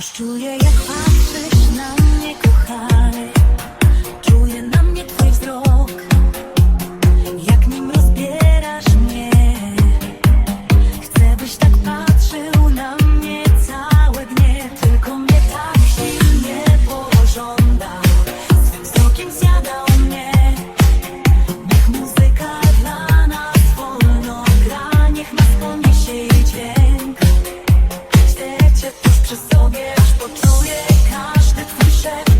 Вощу я як. shine.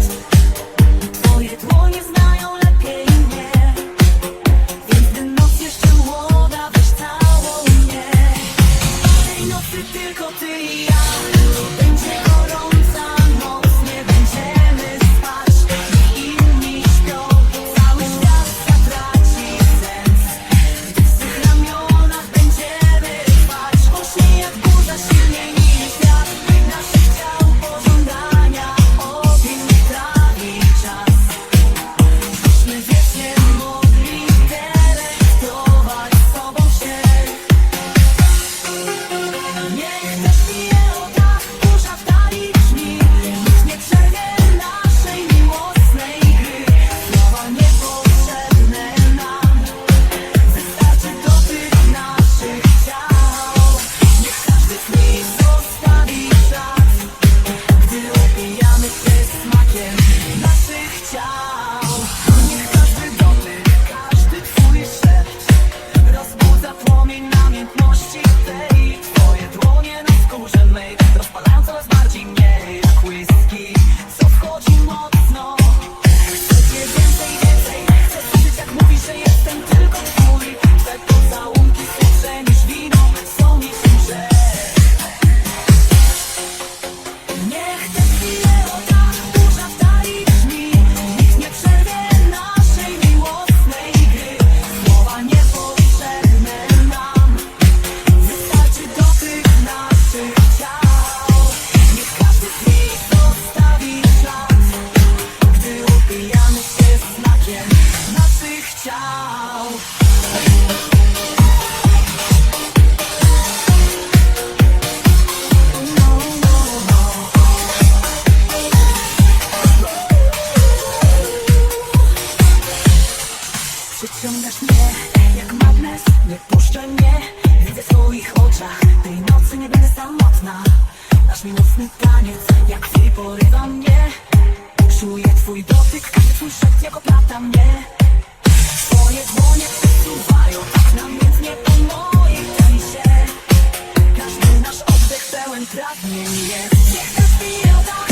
Nasz miłosny taniec Jak ty porywa mnie. Czuję twój dotyk Każdy twój szept jak oplata mnie. Twoje dłonie przesuwają Tak namiętnie po mojej tenisie Każdy nasz oddech pełen pragnień jest. Niech ta